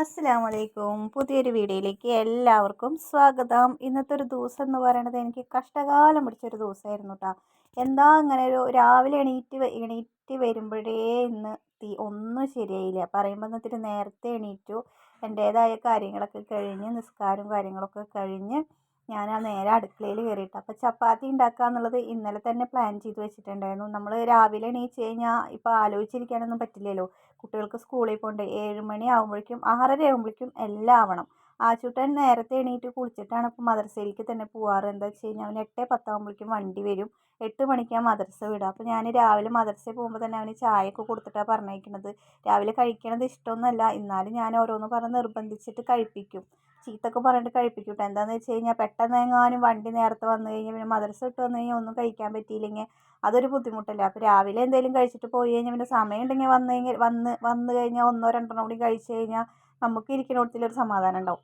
അസ്സലാമലൈക്കും. പുതിയൊരു വീഡിയോയിലേക്ക് എല്ലാവർക്കും സ്വാഗതം. ഇന്നത്തെ ഒരു ദിവസം എന്ന് പറയുന്നത് എനിക്ക് കഷ്ടകാലം പിടിച്ചൊരു ദിവസമായിരുന്നു കേട്ടോ എന്താ അങ്ങനെ ഒരു രാവിലെ എണീറ്റ് എണീറ്റ് വരുമ്പോഴേ ഇന്ന് തീ ഒന്നും ശരിയായില്ല. പറയുമ്പോൾ എന്നിട്ട് നേരത്തെ എണീറ്റു. എന്റേതായ കാര്യങ്ങളൊക്കെ കഴിഞ്ഞ് നിസ്കാരവും കാര്യങ്ങളൊക്കെ കഴിഞ്ഞ് ഞാൻ ആ നേരെ അടുക്കളയിൽ കയറിയിട്ട് അപ്പോൾ ചപ്പാത്തി ഉണ്ടാക്കുക എന്നുള്ളത് ഇന്നലെ തന്നെ പ്ലാൻ ചെയ്ത് വെച്ചിട്ടുണ്ടായിരുന്നു. നമ്മൾ രാവിലെ എണീച്ച് കഴിഞ്ഞാൽ ഇപ്പോൾ ആലോചിച്ചിരിക്കാനൊന്നും പറ്റില്ലല്ലോ. കുട്ടികൾക്ക് സ്കൂളിൽ പോകേണ്ട ഏഴ് മണി ആകുമ്പോഴേക്കും ആറര ആകുമ്പോഴേക്കും എല്ലാം ആവണം. ആച്ചൂട്ടൻ നേരത്തെ എണീറ്റ് കുളിച്ചിട്ടാണ് ഇപ്പോൾ മദ്രസയിലേക്ക് തന്നെ പോവാറ്. എന്താ വെച്ച് കഴിഞ്ഞാൽ അവന് എട്ട് പത്താകുമ്പോഴേക്കും വണ്ടി വരും. എട്ട് മണിക്കാണ് മദ്രസ വിടുക. അപ്പോൾ ഞാൻ രാവിലെ മദ്രസയിൽ പോകുമ്പോൾ തന്നെ അവന് ചായയൊക്കെ കൊടുത്തിട്ടാണ് പറഞ്ഞേക്കുന്നത് രാവിലെ കഴിക്കണത് ഇഷ്ടമൊന്നുമല്ല. എന്നാലും ഞാൻ ഓരോന്ന് പറഞ്ഞ് നിർബന്ധിച്ചിട്ട് കഴിപ്പിക്കും. ചീത്തൊക്കെ പറഞ്ഞിട്ട് കഴിപ്പിക്കും കേട്ടോ എന്താണെന്ന് വെച്ച് കഴിഞ്ഞാൽ പെട്ടെന്ന് എങ്ങാനും വണ്ടി നേരത്തെ വന്നു കഴിഞ്ഞാൽ പിന്നെ മദ്രസ ഇട്ട് വന്നു കഴിഞ്ഞാൽ ഒന്നും കഴിക്കാൻ പറ്റിയില്ലെങ്കിൽ അതൊരു ബുദ്ധിമുട്ടല്ലേ. അപ്പോൾ രാവിലെ എന്തെങ്കിലും കഴിച്ചിട്ട് പോയി കഴിഞ്ഞാൽ പിന്നെ സമയം ഉണ്ടെങ്കിൽ വന്നു കഴിഞ്ഞാൽ വന്ന് വന്നു കഴിഞ്ഞാൽ ഒന്നോ രണ്ടെണ്ണം കൂടി കഴിച്ച് കഴിഞ്ഞാൽ നമുക്ക് ഇരിക്കുന്നിടത്തിലൊരു സമാധാനം ഉണ്ടാവും.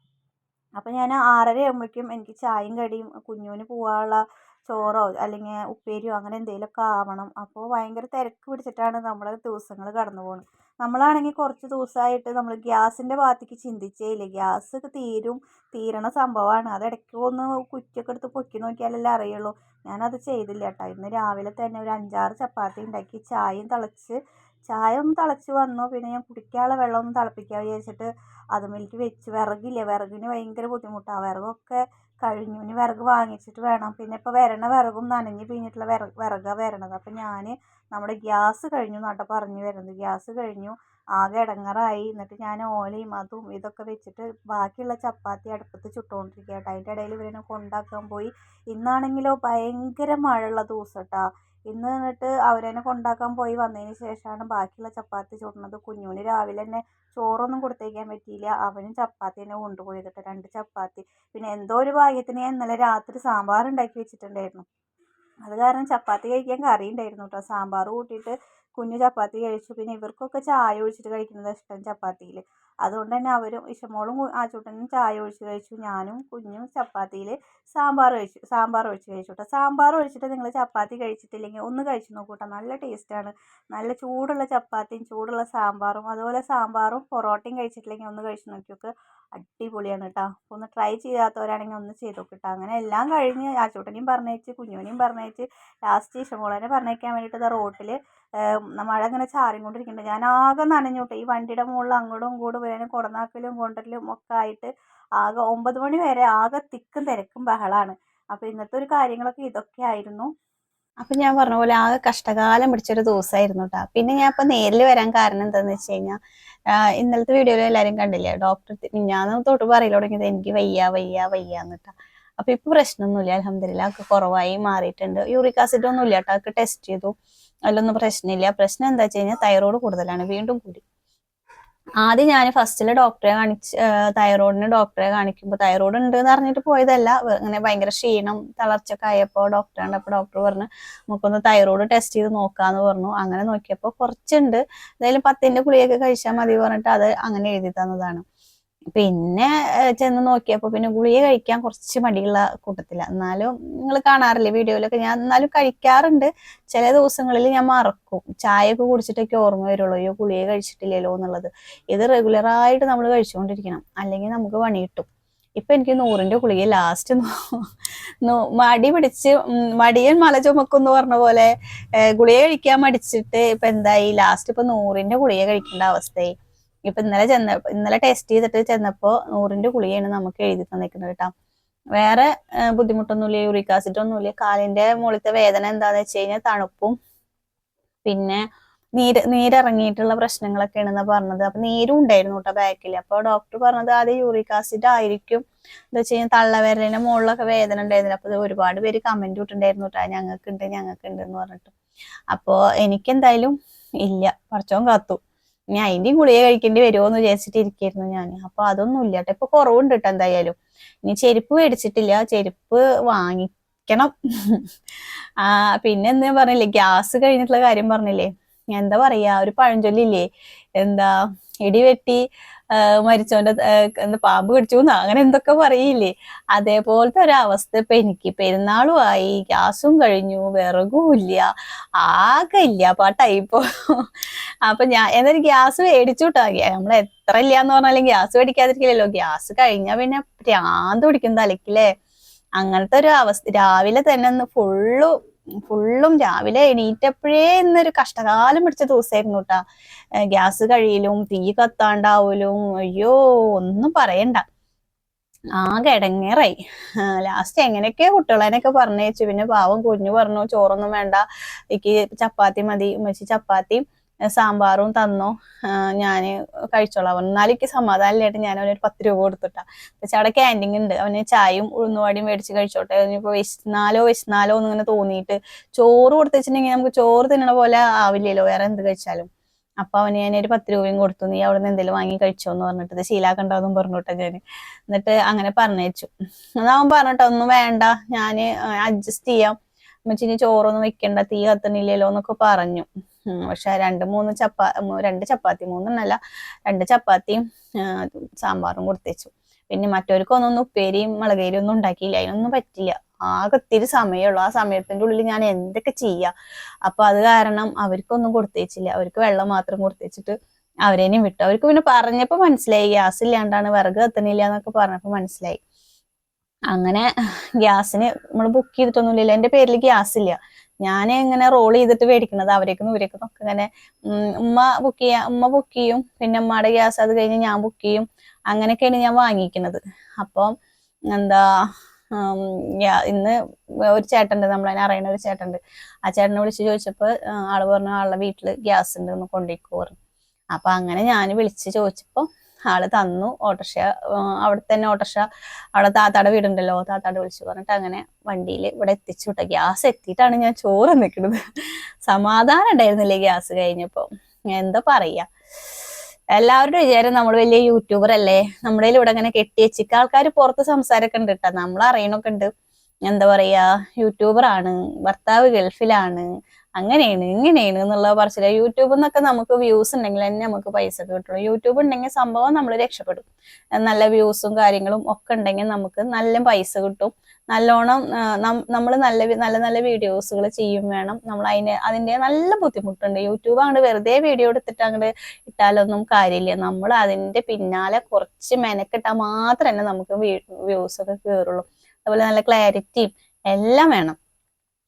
അപ്പോൾ ഞാൻ ആറര ആകുമ്പോഴേക്കും എനിക്ക് ചായയും കടിയും കുഞ്ഞുവിന് പോകാനുള്ള ചോറോ അല്ലെങ്കിൽ ഉപ്പേരിയോ അങ്ങനെ എന്തെങ്കിലുമൊക്കെ ആവണം. അപ്പോൾ ഭയങ്കര തിരക്ക് പിടിച്ചിട്ടാണ് നമ്മുടെ ദിവസങ്ങൾ കടന്നു പോകുന്നത് നമ്മളാണെങ്കിൽ കുറച്ച് ദിവസമായിട്ട് നമ്മൾ ഗ്യാസിന്റെ ഭാഗത്തേക്ക് ചിന്തിച്ചേ ഇല്ല ഗ്യാസ് തീരും തീരണ സംഭവമാണ്. അത് ഇടയ്ക്ക് ഒന്ന് കുറ്റിയൊക്കെ എടുത്ത് പൊക്കി നോക്കിയാലല്ലേ അറിയുള്ളൂ. ഞാനത് ചെയ്തില്ല കേട്ടോ. ഇന്ന് രാവിലെ തന്നെ ഒരു അഞ്ചാറ് ചപ്പാത്തി ഉണ്ടാക്കി ചായയും തിളച്ച് ചായ ഒന്ന് തിളച്ച് വന്നു. പിന്നെ ഞാൻ കുടിക്കാനുള്ള വെള്ളം ഒന്ന് തിളപ്പിക്കാൻ വിചാരിച്ചിട്ട് അതുമെനിക്ക് വെച്ച് വിറകില്ല? വിറകിന് ഭയങ്കര ബുദ്ധിമുട്ടാണ് വിറകൊക്കെ കഴിഞ്ഞു. ഇനി വിറക് വാങ്ങിച്ചിട്ട് വേണം. പിന്നെ ഇപ്പോൾ വരണ വിറകും നനഞ്ഞ് പിഴിഞ്ഞിട്ടുള്ള വിറ വിറകാണ് വരണത്. അപ്പം ഞാൻ നമ്മുടെ ഗ്യാസ് കഴിഞ്ഞു എന്നാട്ടോ പറഞ്ഞു വരുന്നത്. ഗ്യാസ് കഴിഞ്ഞു. ആകെ ഇടങ്ങറായി എന്നിട്ട് ഞാൻ ഓലയും അതും ഇതൊക്കെ വെച്ചിട്ട് ബാക്കിയുള്ള ചപ്പാത്തി അടുപ്പത്ത് ചുട്ടുകൊണ്ടിരിക്കുക കേട്ടോ. അതിന്റെ ഇടയിൽ ഇവരെന്നെ കൊണ്ടാക്കാൻ പോയി. ഇന്നാണെങ്കിലോ ഭയങ്കര മഴയുള്ള ദിവസം കേട്ടോ. ഇന്ന് എന്നിട്ട് അവരെന്നെ കൊണ്ടാക്കാൻ പോയി. വന്നതിന് ശേഷമാണ് ബാക്കിയുള്ള ചപ്പാത്തി ചുടുന്നത് കുഞ്ഞുവിന് രാവിലെ തന്നെ ചോറൊന്നും കൊടുത്തേക്കാൻ പറ്റിയില്ല. അവനും ചപ്പാത്തി തന്നെ കൊണ്ടുപോയി കേട്ടോ. രണ്ട് ചപ്പാത്തി. പിന്നെ എന്തോ ഒരു ഭാഗ്യത്തിന് ഞാൻ ഇന്നലെ രാത്രി സാമ്പാർ ഉണ്ടാക്കി വെച്ചിട്ടുണ്ടായിരുന്നു. അത് കാരണം ചപ്പാത്തി കഴിക്കാൻ കറി ഉണ്ടായിരുന്നു കേട്ടോ. സാമ്പാർ കൂട്ടിയിട്ട് കുഞ്ഞു ചപ്പാത്തി കഴിച്ചു. പിന്നെ ഇവർക്കൊക്കെ ചായ ഒഴിച്ചിട്ട് കഴിക്കുന്നത് ഇഷ്ടം ചപ്പാത്തിയിൽ അതുകൊണ്ട് തന്നെ അവരും ഇഷമോളും ആച്ചൂട്ടനും ചായ ഒഴിച്ച് കഴിച്ചു. ഞാനും കുഞ്ഞും ചപ്പാത്തിയിൽ സാമ്പാർ കഴിച്ചു സാമ്പാർ ഒഴിച്ച് കഴിച്ചു കേട്ടോ സാമ്പാർ ഒഴിച്ചിട്ട് നിങ്ങൾ ചപ്പാത്തി കഴിച്ചിട്ടില്ലെങ്കിൽ ഒന്ന് കഴിച്ച് നോക്കൂട്ടോ. നല്ല ടേസ്റ്റാണ്. നല്ല ചൂടുള്ള ചപ്പാത്തിയും ചൂടുള്ള സാമ്പാറും അതുപോലെ സാമ്പാറും പൊറോട്ടയും കഴിച്ചിട്ടില്ലെങ്കിൽ ഒന്ന് കഴിച്ച് നോക്കി നോക്ക് അടിപൊളിയാണ് കേട്ടോ ഒന്ന് ട്രൈ ചെയ്യാത്തവരാണെങ്കിൽ ഒന്ന് ചെയ്ത് നോക്കിട്ടോ. അങ്ങനെ എല്ലാം കഴിഞ്ഞ് ആച്ചൂട്ടനെയും പറഞ്ഞയച്ച് കുഞ്ഞുവിനെയും പറഞ്ഞയച്ച് ലാസ്റ്റ് ഇഷമോളനെ പറഞ്ഞയക്കാൻ വേണ്ടിയിട്ട് റോട്ടിൽ മഴ ഇങ്ങനെ ചാറിക്കൊണ്ടിരിക്കുന്നുണ്ട്. ഞാൻ ആകെ നനഞ്ഞു കേട്ടോ ഈ വണ്ടിയുടെ മുകളിൽ അങ്ങോട്ടും ഇങ്ങോട്ടും വരാനും കൊടനാക്കലും കൊണ്ടരലും ഒക്കെ ആയിട്ട് ആകെ ഒമ്പത് മണി വരെ ആകെ തിക്കും തിരക്കും ബഹളാണ്. അപ്പോൾ ഇന്നത്തെ ഒരു കാര്യങ്ങളൊക്കെ ഇതൊക്കെ ആയിരുന്നു. അപ്പം ഞാൻ പറഞ്ഞ പോലെ ആകെ കഷ്ടകാലം പിടിച്ചൊരു ദിവസമായിരുന്നു കേട്ടോ പിന്നെ ഞാൻ ഇപ്പം നേരിൽ വരാൻ കാരണം എന്താണെന്ന് വെച്ച് കഴിഞ്ഞാൽ ഇന്നലത്തെ വീഡിയോയിൽ എല്ലാരും കണ്ടില്ലേ? ഡോക്ടർ ഞാൻ തൊട്ട് പറയൽ തുടങ്ങിയത് എനിക്ക് വയ്യ വയ്യ വയ്യ എന്നിട്ടാ അപ്പൊ ഇപ്പൊ പ്രശ്നമൊന്നുമില്ല. അലഹമില്ല കുറവായി മാറിയിട്ടുണ്ട്. യൂറിക് ആസിഡ് ഒന്നും ഇല്ല കേട്ടോ ടെസ്റ്റ് ചെയ്തു. അതിലൊന്നും പ്രശ്നമില്ല. പ്രശ്നം എന്താ വെച്ച് കഴിഞ്ഞാൽ തൈറോയ്ഡ് കൂടുതലാണ്. വീണ്ടും കൂടി. ആദ്യം ഞാൻ ഫസ്റ്റിൽ ഡോക്ടറെ കാണിച്ച് തൈറോയിഡിന് ഡോക്ടറെ കാണിക്കുമ്പോൾ തൈറോയിഡ് ഉണ്ട് എന്ന് പറഞ്ഞിട്ട് പോയതല്ല. ഇങ്ങനെ ഭയങ്കര ക്ഷീണം തളർച്ചൊക്കെ ആയപ്പോൾ ഡോക്ടർ കണ്ടപ്പോൾ ഡോക്ടർ പറഞ്ഞു നമുക്കൊന്ന് തൈറോയിഡ് ടെസ്റ്റ് ചെയ്ത് നോക്കാന്ന് പറഞ്ഞു. അങ്ങനെ നോക്കിയപ്പോൾ കുറച്ചുണ്ട്. എന്തായാലും പത്തിന്റെ ഗുളിയൊക്കെ കഴിച്ചാൽ മതി പറഞ്ഞിട്ട് അത് അങ്ങനെ എഴുതി തന്നതാണ്. പിന്നെ ചെന്ന് നോക്കിയപ്പോൾ പിന്നെ ഗുളിക കഴിക്കാൻ കുറച്ച് മടിയുള്ള കൂട്ടത്തില്ല എന്നാലും നിങ്ങൾ കാണാറില്ലേ വീഡിയോയിലൊക്കെ? ഞാൻ എന്നാലും കഴിക്കാറുണ്ട്. ചില ദിവസങ്ങളിൽ ഞാൻ മറക്കും. ചായയൊക്കെ കുടിച്ചിട്ടൊക്കെ ഓർമ്മ വരുള്ളൂ. അയ്യോ ഗുളിക കഴിച്ചിട്ടില്ലല്ലോ എന്നുള്ളത്. ഇത് റെഗുലറായിട്ട് നമ്മൾ കഴിച്ചുകൊണ്ടിരിക്കണം. അല്ലെങ്കിൽ നമുക്ക് പണി കിട്ടും. ഇപ്പൊ എനിക്ക് നൂറിന്റെ ഗുളിക ലാസ്റ്റ് മടി പിടിച്ച് മടിയൻ മല ചുമക്കും എന്ന് പറഞ്ഞ പോലെ ഗുളിക കഴിക്കാൻ മടിച്ചിട്ട് ഇപ്പൊ എന്തായി? ലാസ്റ്റ് ഇപ്പൊ നൂറിന്റെ ഗുളിക കഴിക്കേണ്ട അവസ്ഥയായി. ഇപ്പൊ ഇന്നലെ ചെന്ന ഇന്നലെ ടെസ്റ്റ് ചെയ്തിട്ട് ചെന്നപ്പോ നൂറിന്റെ ഗുളികയാണ് നമുക്ക് എഴുതി തന്നിരിക്കുന്നത് കേട്ടോ. വേറെ ബുദ്ധിമുട്ടൊന്നുമില്ല യൂറിക് ആസിഡ് ഒന്നുമില്ല. കാലിന്റെ മുകളിലത്തെ വേദന എന്താന്ന് വെച്ച് കഴിഞ്ഞാൽ തണുപ്പും പിന്നെ നീര് നീരിറങ്ങിയിട്ടുള്ള പ്രശ്നങ്ങളൊക്കെയാണെന്നാ പറഞ്ഞത്. അപ്പൊ നീരും ഉണ്ടായിരുന്നു കേട്ടോ ബാക്കിൽ അപ്പൊ ഡോക്ടർ പറഞ്ഞത് ആദ്യം യൂറിക് ആസിഡ് ആയിരിക്കും. എന്താ വെച്ച് കഴിഞ്ഞാൽ തള്ളവരലിന്റെ മുകളിലൊക്കെ വേദന ഉണ്ടായിരുന്നില്ല. അപ്പൊ ഒരുപാട് പേര് കമന്റ് ഇട്ടിട്ടുണ്ടായിരുന്നു കേട്ടോ. ഞങ്ങൾക്കുണ്ട് ഞങ്ങൾക്കുണ്ട് എന്ന് പറഞ്ഞിട്ട്. അപ്പോ എനിക്കെന്തായാലും ഇല്ല. കുറച്ചോം കാത്തു. ഇനി അതിന്റെയും ഗുളിക കഴിക്കേണ്ടി വരുമോ എന്ന് വിചാരിച്ചിട്ട് ഇരിക്കായിരുന്നു ഞാൻ അപ്പൊ അതൊന്നും ഇല്ല കേട്ടോ ഇപ്പൊ കുറവുണ്ട് കേട്ടോ എന്തായാലും. ഇനി ചെരുപ്പ് മേടിച്ചിട്ടില്ല. ചെരുപ്പ് വാങ്ങിക്കണം. ആ പിന്നെ എന്താ പറഞ്ഞില്ലേ? ഗ്യാസ് കഴിഞ്ഞിട്ടുള്ള കാര്യം പറഞ്ഞില്ലേ? എന്താ പറയാ? ഒരു പഴഞ്ചൊല്ലില്ലേ? എന്താ ഇടിവെട്ടി മരിച്ചോന്റെ എന്ത് പാമ്പ് കടിച്ചു എന്നാ അങ്ങനെ എന്തൊക്കെ പറയില്ലേ? അതേപോലത്തെ ഒരവസ്ഥ ഇപ്പൊ എനിക്ക്. പെരുന്നാളും ആയി ഗ്യാസും കഴിഞ്ഞു വിറകും ഇല്ല ആകെ ഇല്ല ഇപ്പൊ അപ്പൊ ഞാൻ എന്നൊരു ഗ്യാസ് മേടിച്ചു നമ്മളെ നമ്മൾ എത്ര ഇല്ലാന്ന് പറഞ്ഞാലും ഗ്യാസ് മേടിക്കാതിരിക്കില്ലല്ലോ. ഗ്യാസ് കഴിഞ്ഞാ പിന്നെ ഭ്രാന്ത് പിടിക്കും തലക്കില്ലേ അങ്ങനത്തെ ഒരു അവസ്ഥ. രാവിലെ തന്നെ ഒന്ന് ഫുള്ളും ഫുള്ളും രാവിലെ എണീറ്റപ്പോഴേ ഇന്നൊരു കഷ്ടകാലം പിടിച്ച ദിവസമായിരുന്നു കേട്ടാ ഗ്യാസ് കഴിയലും തീ കത്താണ്ടാവലും അയ്യോ ഒന്നും പറയണ്ട. ആകെ ഇടങ്ങേറായി ലാസ്റ്റ് എങ്ങനെയൊക്കെ കുട്ടികളെനൊക്കെ പറഞ്ഞു പിന്നെ പാവം കുഞ്ഞു പറഞ്ഞു ചോറൊന്നും വേണ്ട എനിക്ക് ചപ്പാത്തി മതി ഉമ്മച്ചി ചപ്പാത്തിയും സാമ്പാറും തന്നു. ഞാൻ കഴിച്ചോളാം പറഞ്ഞു എന്നാലും എനിക്ക് സമാധാനമില്ലായിട്ട് ഞാൻ അവനൊരു പത്ത് രൂപ കൊടുത്തിട്ടാ. പക്ഷെ അവിടെ ക്യാന്റീൻ ഉണ്ട്. അവന് ചായയും ഉഴുന്നുവാടിയും മേടിച്ച് കഴിച്ചോട്ടെ. ഇനിയിപ്പോ വിശന്നാലോ വിശന്നാലോ എന്ന് ഇങ്ങനെ തോന്നിയിട്ട് ചോറ് കൊടുത്തു വെച്ചിട്ടുണ്ടെങ്കിൽ നമുക്ക് ചോറ് തിന്നണ പോലെ ആവില്ലല്ലോ. വേറെ എന്ത് കഴിച്ചാലും. അപ്പൊ അവന് ഞാൻ ഒരു പത്ത് രൂപയും കൊടുത്തു. നീ അവിടെ നിന്ന് എന്തെങ്കിലും വാങ്ങി കഴിച്ചോ എന്ന് പറഞ്ഞിട്ട്. ഇത് ശീലാക്കണ്ടെന്നും പറഞ്ഞോട്ടെ ഞാൻ എന്നിട്ട് അങ്ങനെ പറഞ്ഞയച്ചു. അവൻ പറഞ്ഞിട്ട് ഒന്നും വേണ്ട. ഞാൻ അഡ്ജസ്റ്റ് ചെയ്യാം. ഉമ്മച്ചി ഇനി ചോറൊന്നും വെക്കണ്ട. തീ കത്തണില്ലല്ലോ എന്നൊക്കെ പറഞ്ഞു. പക്ഷെ രണ്ട് മൂന്ന് ചപ്പാ രണ്ട് ചപ്പാത്തി മൂന്നെണ്ണല്ല രണ്ട് ചപ്പാത്തിയും സാമ്പാറും കൊടുത്തേച്ചു. പിന്നെ മറ്റവർക്കൊന്നും ഉപ്പേരിയും മുളകേരി ഒന്നും ഉണ്ടാക്കിയില്ല അതിനൊന്നും പറ്റില്ല. ആകെ ഒത്തിരി സമയമുള്ളൂ ആ സമയത്തിന്റെ ഉള്ളിൽ ഞാൻ എന്തൊക്കെ ചെയ്യാ? അപ്പൊ അത് കാരണം അവർക്കൊന്നും കൊടുത്തേച്ചില്ല. അവർക്ക് വെള്ളം മാത്രം കൊടുത്തേച്ചിട്ട് അവരേനെയും വിട്ടു. അവർക്ക് പിന്നെ പറഞ്ഞപ്പോ മനസ്സിലായി ഗ്യാസ് ഇല്ലാണ്ടാണ് വിറക് എത്തണില്ല എന്നൊക്കെ പറഞ്ഞപ്പോ മനസ്സിലായി. അങ്ങനെ ഗ്യാസിന് നമ്മൾ ബുക്ക് ചെയ്തിട്ടൊന്നുമില്ല. എന്റെ പേരിൽ ഗ്യാസ് ഇല്ല. ഞാൻ ഇങ്ങനെ റോൾ ചെയ്തിട്ട് മേടിക്കണത് അവരേക്കും ഇവരേക്കും ഒക്കെ ഇങ്ങനെ ഉമ്മ ബുക്ക് ചെയ്യാ ഉമ്മ ബുക്ക് ചെയ്യും പിന്നെ ഉമ്മയുടെ ഗ്യാസ് അത് കഴിഞ്ഞ് ഞാൻ ബുക്ക് ചെയ്യും അങ്ങനെയൊക്കെയാണ് ഞാൻ വാങ്ങിക്കുന്നത്. അപ്പം എന്താ ഇന്ന് ഒരു ചേട്ടന്റെ നമ്മളതിനെ അറിയണ ഒരു ചേട്ടന്റെ ആ ചേട്ടനെ വിളിച്ച് ചോദിച്ചപ്പോൾ ആൾ പറഞ്ഞു ആളുടെ വീട്ടിൽ ഗ്യാസ് ഉണ്ട് ഒന്ന് കൊണ്ടുപോയിക്കോ പറഞ്ഞു. അപ്പൊ അങ്ങനെ ഞാൻ വിളിച്ച് ചോദിച്ചപ്പോൾ ആൾ തന്നു. ഓട്ടോറിക്ഷ അവിടെ തന്നെ ഓട്ടോറിക്ഷ അവിടെ താത്താടെ വീടുണ്ടല്ലോ താത്താടെ വിളിച്ചു പറഞ്ഞിട്ട് അങ്ങനെ വണ്ടിയിൽ ഇവിടെ എത്തിച്ചു വിട്ട. ഗ്യാസ് എത്തിയിട്ടാണ് ഞാൻ ചോറ് നിൽക്കുന്നത് സമാധാനം ഉണ്ടായിരുന്നില്ലേ ഗ്യാസ് കഴിഞ്ഞപ്പോ? എന്താ പറയാ? എല്ലാവരുടെ വിചാരം നമ്മൾ വലിയ യൂട്യൂബർ അല്ലേ? നമ്മുടെ ഇവിടെ അങ്ങനെ വെച്ചിട്ട് ആൾക്കാർ പുറത്ത് സംസാരമൊക്കെ ഉണ്ട് കേട്ടോ. നമ്മൾ അറിയണൊക്കെ ഉണ്ട് എന്താ പറയാ? യൂട്യൂബർ ആണ്. ഭർത്താവ് ഗൾഫിലാണ്. അങ്ങനെയാണ് ഇങ്ങനെയാണ് എന്നുള്ള പറച്ചില്ല യൂട്യൂബിൽ നിന്നൊക്കെ നമുക്ക് വ്യൂസ് ഉണ്ടെങ്കിൽ തന്നെ നമുക്ക് പൈസ കിട്ടുള്ളൂ യൂട്യൂബ് ഉണ്ടെങ്കിൽ സംഭവം നമ്മൾ രക്ഷപ്പെടും. നല്ല വ്യൂസും കാര്യങ്ങളും ഒക്കെ ഉണ്ടെങ്കിൽ നമുക്ക് നല്ല പൈസ കിട്ടും. നല്ലോണം നമ്മൾ നല്ല നല്ല നല്ല വീഡിയോസുകൾ ചെയ്യും വേണം. നമ്മൾ അതിന് അതിന്റെ നല്ല ബുദ്ധിമുട്ടുണ്ട്. യൂട്യൂബ് അങ്ങോട്ട് വെറുതെ വീഡിയോ എടുത്തിട്ട് അങ്ങോട്ട് ഇട്ടാലൊന്നും കാര്യമില്ല. നമ്മൾ അതിന്റെ പിന്നാലെ കുറച്ച് മെനക്കിട്ടാൽ മാത്രമേ നമുക്ക് വ്യൂസ് ഒക്കെ കയറുള്ളൂ അതുപോലെ നല്ല ക്ലാരിറ്റിയും എല്ലാം വേണം.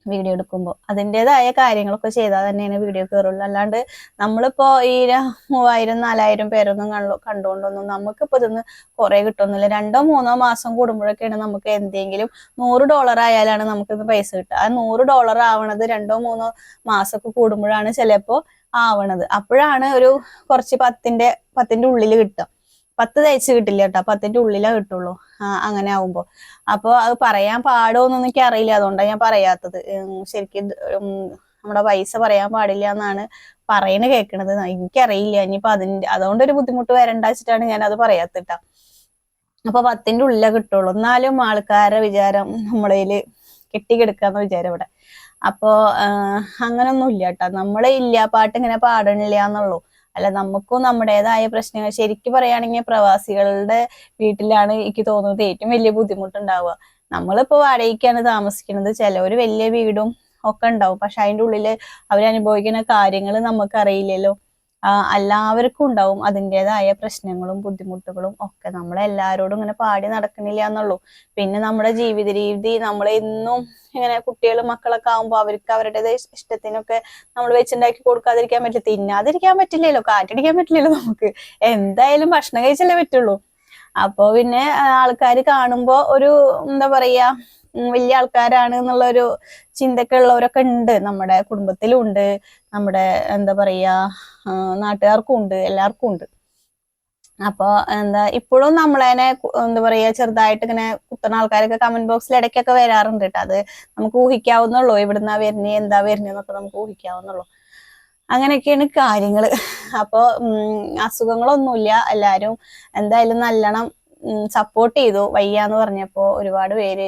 വീഡിയോ എടുക്കുമ്പോൾ അതിന്റെതായ കാര്യങ്ങളൊക്കെ ചെയ്താൽ തന്നെയാണ് വീഡിയോ കയറുള്ളൂ അല്ലാണ്ട് നമ്മളിപ്പോ ഈ മൂവായിരം നാലായിരം പേരൊന്നും കണ്ടു കണ്ടുകൊണ്ടൊന്നും നമുക്കിപ്പോ ഇതൊന്ന് കുറെ കിട്ടുന്നില്ല രണ്ടോ മൂന്നോ മാസം കൂടുമ്പോഴൊക്കെയാണ് നമുക്ക് എന്തെങ്കിലും നൂറ് ഡോളർ ആയാലാണ് നമുക്കിത് പൈസ കിട്ടുക. ആ നൂറ് ഡോളർ ആവണത് രണ്ടോ മൂന്നോ മാസമൊക്കെ കൂടുമ്പോഴാണ് ചിലപ്പോ ആവണത്. അപ്പോഴാണ് ഒരു കുറച്ച് പത്തിന്റെ പത്തിന്റെ ഉള്ളിൽ കിട്ടുക. പത്ത് തയ്ച്ച് കിട്ടില്ല കേട്ടോ പത്തിന്റെ ഉള്ളിലേ കിട്ടുള്ളൂ. അങ്ങനെ ആവുമ്പോ. അപ്പൊ അത് പറയാൻ പാടോന്നൊന്നും എനിക്ക് അറിയില്ല അതുകൊണ്ടാണ് ഞാൻ പറയാത്തത്. ശരിക്കും നമ്മുടെ പൈസ പറയാൻ പാടില്ല എന്നാണ് പറയണ കേൾക്കണത് എനിക്കറിയില്ല ഇനിയിപ്പൊ അതിന്റെ അതുകൊണ്ട് ഒരു ബുദ്ധിമുട്ട് വരണ്ട വെച്ചിട്ടാണ് ഞാൻ അത് പറയാത്തിട്ട അപ്പൊ പത്തിന്റെ ഉള്ളിലേ കിട്ടുള്ളൂ. എന്നാലും ആൾക്കാരുടെ വിചാരം നമ്മളതിൽ കെട്ടിക്കിടക്കാന്ന് വിചാരം ഇവിടെ. അപ്പോ ഏർ അങ്ങനൊന്നും ഇല്ല കേട്ടോ. നമ്മളെ ഇല്ല പാട്ട് ഇങ്ങനെ പാടണില്ല എന്നുള്ളൂ. അല്ല നമുക്കും നമ്മുടേതായ പ്രശ്നങ്ങൾ. ശരിക്കും പറയുകയാണെങ്കിൽ പ്രവാസികളുടെ വീട്ടിലാണ് എനിക്ക് തോന്നുന്നത് ഏറ്റവും വലിയ ബുദ്ധിമുട്ടുണ്ടാവുക. നമ്മളിപ്പോ വാടകയ്ക്കാണ് താമസിക്കുന്നത്. ചിലവർ വലിയ വീടും ഒക്കെ ഉണ്ടാവും. പക്ഷെ അതിന്റെ ഉള്ളിൽ അവരനുഭവിക്കുന്ന കാര്യങ്ങൾ നമുക്കറിയില്ലല്ലോ. എല്ലാവർക്കും ഉണ്ടാവും അതിന്റെതായ പ്രശ്നങ്ങളും ബുദ്ധിമുട്ടുകളും ഒക്കെ. നമ്മളെല്ലാവരോടും ഇങ്ങനെ പാടി നടക്കണില്ല എന്നുള്ളൂ. പിന്നെ നമ്മുടെ ജീവിത രീതി നമ്മൾ എന്നും ഇങ്ങനെ കുട്ടികളും മക്കളൊക്കെ ആകുമ്പോൾ അവർക്ക് അവരുടെ ഇഷ്ടത്തിനൊക്കെ നമ്മൾ വെച്ചുണ്ടാക്കി കൊടുക്കാതിരിക്കാൻ പറ്റില്ല. തിന്നാതിരിക്കാൻ പറ്റില്ലല്ലോ. കാറ്റടിക്കാൻ പറ്റില്ലല്ലോ നമുക്ക്. എന്തായാലും ഭക്ഷണം കഴിച്ചല്ലേ പറ്റുള്ളൂ. അപ്പോ പിന്നെ ആൾക്കാർ കാണുമ്പോ ഒരു എന്താ പറയാ വലിയ ആൾക്കാരാണ് എന്നുള്ള ഒരു ചിന്തയൊക്കെ ഉള്ളവരൊക്കെ ഉണ്ട്. നമ്മുടെ കുടുംബത്തിലും ഉണ്ട്. നമ്മുടെ എന്താ പറയാ നാട്ടുകാർക്കും ഉണ്ട്. എല്ലാവർക്കും ഉണ്ട്. അപ്പൊ എന്താ ഇപ്പോഴും നമ്മളതിനെ എന്താ പറയാ ചെറുതായിട്ട് ഇങ്ങനെ കുത്തുന്ന ആൾക്കാരൊക്കെ കമന്റ് ബോക്സിൽ ഇടയ്ക്കൊക്കെ വരാറുണ്ട് കേട്ടോ അത് നമുക്ക് ഊഹിക്കാവുന്നുള്ളൂ എവിടുന്നാ വരുന്നേ എന്താ വരുന്നേന്നൊക്കെ നമുക്ക് ഊഹിക്കാവുന്നുള്ളൂ അങ്ങനെയൊക്കെയാണ് കാര്യങ്ങൾ അപ്പോൾ അസുഖങ്ങളൊന്നുമില്ല. എല്ലാവരും എന്തായാലും നല്ലോണം സപ്പോർട്ട് ചെയ്തു. വയ്യ എന്ന് പറഞ്ഞപ്പോൾ ഒരുപാട് പേര്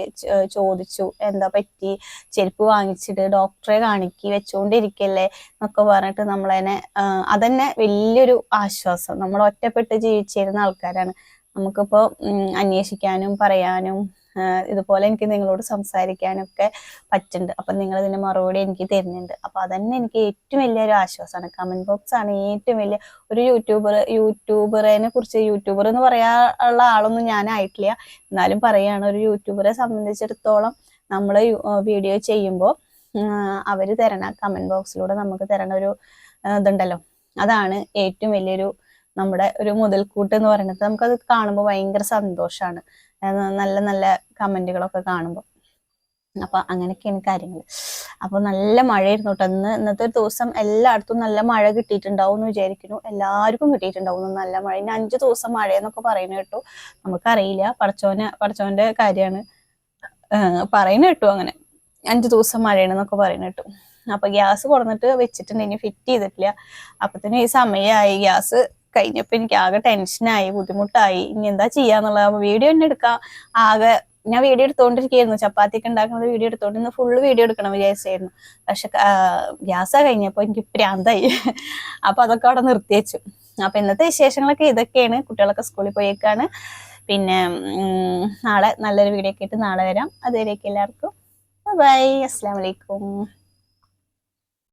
ചോദിച്ചു. എന്താ പറ്റി? ചെരുപ്പ് വാങ്ങിച്ചിട്ട് ഡോക്ടറെ കാണിക്കി വെച്ചുകൊണ്ടിരിക്കല്ലേ എന്നൊക്കെ പറഞ്ഞിട്ട് നമ്മളതിനെ അതന്നെ വലിയൊരു ആശ്വാസം. നമ്മൾ ഒറ്റപ്പെട്ട് ജീവിച്ചിരുന്ന ആൾക്കാരാണ്. നമുക്കിപ്പോൾ അന്വേഷിക്കാനും പറയാനും ഇതുപോലെ എനിക്ക് നിങ്ങളോട് സംസാരിക്കാനൊക്കെ പറ്റുന്നുണ്ട്. അപ്പം നിങ്ങൾ ഇതിന്റെ മറുപടി എനിക്ക് തരുന്നുണ്ട്. അപ്പോൾ അതന്നെ എനിക്ക് ഏറ്റവും വലിയൊരു ആശ്വാസമാണ്. കമന്റ് ബോക്സ് ആണ് ഏറ്റവും വലിയ ഒരു യൂട്യൂബർ യൂട്യൂബറിനെ കുറിച്ച് യൂട്യൂബർ എന്ന് പറയാനുള്ള ആളൊന്നും ഞാനായിട്ടില്ല എന്നാലും പറയാണ് ഒരു യൂട്യൂബറെ സംബന്ധിച്ചിടത്തോളം നമ്മൾ വീഡിയോ ചെയ്യുമ്പോൾ അവർ തരണ കമന്റ് ബോക്സിലൂടെ നമുക്ക് തരണ ഒരു ഇതുണ്ടല്ലോ. അതാണ് ഏറ്റവും വലിയൊരു നമ്മുടെ ഒരു മുതൽക്കൂട്ട് എന്ന് പറയുന്നത്. നമുക്കത് കാണുമ്പോൾ ഭയങ്കര സന്തോഷമാണ് നല്ല നല്ല കമന്റുകളൊക്കെ കാണുമ്പോൾ അപ്പൊ അങ്ങനെയൊക്കെയാണ് കാര്യങ്ങൾ അപ്പൊ നല്ല മഴയായിരുന്നു കേട്ടോ ഇന്ന് ഇന്നത്തെ ഒരു ദിവസം എല്ലായിടത്തും നല്ല മഴ കിട്ടിയിട്ടുണ്ടാവും എന്ന് വിചാരിക്കുന്നു. എല്ലാവർക്കും കിട്ടിയിട്ടുണ്ടാവും നല്ല മഴ. ഇനി അഞ്ചു ദിവസം മഴ എന്നൊക്കെ പറയുന്നത് കേട്ടു. നമുക്കറിയില്ല. പടച്ചോനെ പടച്ചോന്റെ കാര്യമാണ്. പറയുന്നത് കേട്ടു അങ്ങനെ. അഞ്ചു ദിവസം മഴയാണെന്നൊക്കെ പറയുന്നത് കേട്ടു. അപ്പൊ ഗ്യാസ് കുറഞ്ഞിട്ട് വെച്ചിട്ടുണ്ട് ഇനി ഫിറ്റ് ചെയ്തിട്ടില്ല. അപ്പത്തിന് ഈ സമയമായി. ഗ്യാസ് കഴിഞ്ഞപ്പോ എനിക്ക് ആകെ ടെൻഷനായി ബുദ്ധിമുട്ടായി. ഇനി എന്താ ചെയ്യാന്നുള്ളത് വീഡിയോ തന്നെ എടുക്കാം. ആകെ ഞാൻ വീഡിയോ എടുത്തോണ്ടിരിക്കുകയായിരുന്നു ചപ്പാത്തി ഒക്കെ ഉണ്ടാക്കുന്നത് വീഡിയോ എടുത്തോണ്ട് ഫുള്ള് വീഡിയോ എടുക്കണം വിചാരിച്ചായിരുന്നു. പക്ഷെ ഗ്യാസ് കഴിഞ്ഞപ്പോ എനിക്ക് പ്രാന്തായി അപ്പൊ അതൊക്കെ അവിടെ നിർത്തി വെച്ചു. അപ്പൊ ഇന്നത്തെ വിശേഷങ്ങളൊക്കെ ഇതൊക്കെയാണ്. കുട്ടികളൊക്കെ സ്കൂളിൽ പോയേക്കാണ്. പിന്നെ നാളെ നല്ലൊരു വീഡിയോ ഒക്കെ ആയിട്ട് നാളെ വരാം. അതുവരെയൊക്കെ എല്ലാവർക്കും. ബൈ അസ്സാം വലൈക്കും